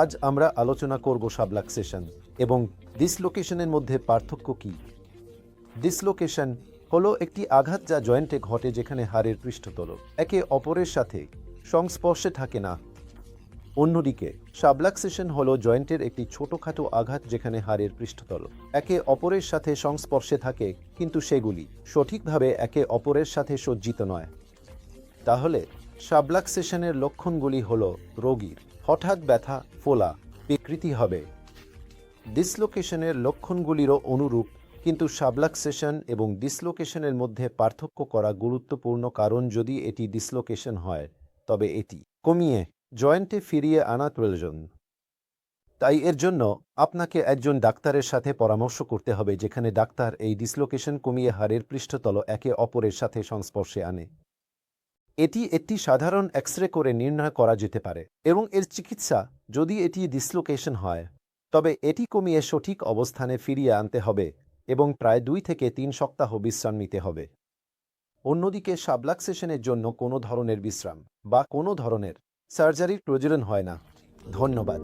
আজ আমরা আলোচনা করব সাবলাক্সেশন এবং ডিসলোকেশনের মধ্যে পার্থক্য কী? ডিসলোকেশন হলো একটি আঘাত যা জয়েন্টে ঘটে যেখানে হাড়ের পৃষ্ঠতল একে অপরের সাথে সংস্পর্শে থাকে না। অন্যদিকে সাবলাক্সেশন হলো জয়েন্টের একটি ছোটখাটো আঘাত যেখানে হাড়ের পৃষ্ঠতল একে অপরের সাথে সংস্পর্শে থাকে, কিন্তু সেগুলি সঠিকভাবে একে অপরের সাথে সজ্জিত নয়। তাহলে সাবলাক্সেশনের লক্ষণগুলি হল রোগীর হঠাৎ ব্যথা, ফোলা, বিকৃতি হবে। ডিসলোকেশনের লক্ষণগুলিরও অনুরূপ, কিন্তু সাবলাক্সেশন এবং ডিসলোকেশনের মধ্যে পার্থক্য করা গুরুত্বপূর্ণ কারণ যদি এটি ডিসলোকেশন হয়, তবে এটি কমিয়ে জয়েন্টে ফিরিয়ে আনা প্রয়োজন। তাই এর জন্য আপনাকে একজন ডাক্তারের সাথে পরামর্শ করতে হবে, যেখানে ডাক্তার এই ডিসলোকেশন কমিয়ে হাড়ের পৃষ্ঠতল একে অপরের সাথে সংস্পর্শে আনে। এটি একটি সাধারণ এক্স রে করে নির্ণয় করা যেতে পারে এবং এর চিকিৎসা যদি এটি ডিসলোকেশন হয়, তবে এটি কমিয়ে সঠিক অবস্থানে ফিরিয়ে আনতে হবে এবং প্রায় দুই থেকে তিন সপ্তাহ বিশ্রাম নিতে হবে। অন্যদিকে, সাবলাক্সেশনের জন্য কোনো ধরনের বিশ্রাম বা কোনো ধরনের সার্জারির প্রয়োজন হয় না। ধন্যবাদ।